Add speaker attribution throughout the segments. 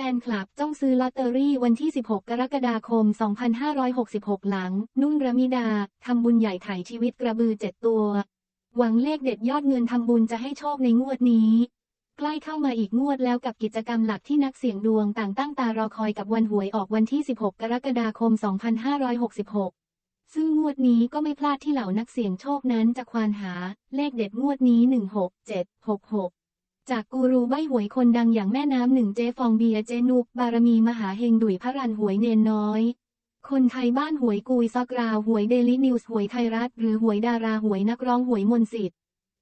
Speaker 1: แฟนคลับจ้องซื้อลอตเตอรี่วันที่ 16 กรกฎาคม 2566 หลัง นุ่นระมิดา ทำบุญใหญ่ถ่ายชีวิตกระบือเจ็ดตัว หวังเลขเด็ดยอดเงินทำบุญจะให้โชคในงวดนี้ ใกล้เข้ามาอีกงวดแล้วกับกิจกรรมหลักที่นักเสี่ยงดวงต่างตั้งตารอคอยกับวันหวยออกวันที่ 16 กรกฎาคม 2566 ซึ่งงวดนี้ก็ไม่พลาดที่เหล่านักเสี่ยงโชคนั้นจะควานหา เลขเด็ดงวดนี้ 16766 จากกูรูใบหวยคนดังอย่างแม่น้ำหนึ่งเจฟองเบียเจนุกบารมีมหาเฮงดุยพระรันหวยเนนน้อย คนไทยบ้านหวยกุยซอกราวหวยเดลินิวส์หวยไทยรัฐ หรือหวยดาราหวยนักร้องหวยมนสิทธิ์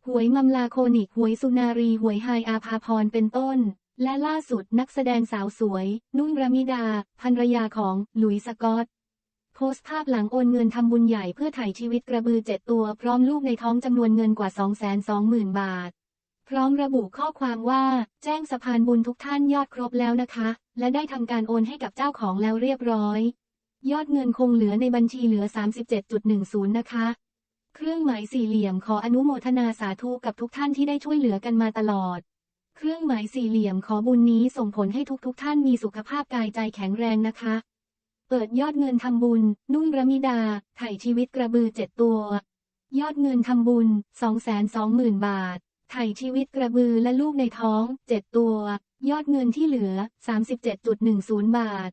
Speaker 1: หวยมัมลาโคนิกหวยสุนารีหวยไฮอาภาพรเป็นต้น และล่าสุดนักแสดงสาวสวย นุ่นระมิดาภรรยาของหลุยส์สกอตโพสต์ภาพหลังโอนเงินทำบุญใหญ่เพื่อไถ่ชีวิตกระบือเจ็ดตัวพร้อมลูกในท้องจำนวนเงินกว่า 220,000 บาท พร้อมระบุข้อความว่า แจ้งสะพานบุญทุกท่านยอดครบแล้วนะคะ และได้ทำการโอนให้กับเจ้าของแล้วเรียบร้อย ยอดเงินคงเหลือในบัญชีเหลือ 37.10 นะคะ เครื่องหมายสี่เหลี่ยมขออนุโมทนาสาธุกับทุกท่านที่ได้ช่วยเหลือกันมาตลอด เครื่องหมายสี่เหลี่ยมขอบุญนี้ส่งผลให้ทุกๆทท่านมีสุขภาพกายใจแข็งแรงนะคะ เปิดยอดเงินทำบุญ นุ่นระมิดา ไถ่ชีวิตกระบือเจ็ดตัว ยอดเงินทำบุญ 220,000 บาท ไถ่ชีวิตกระบือและลูกในท้อง 7 ตัว ยอดเงินที่เหลือ 37.10 บาท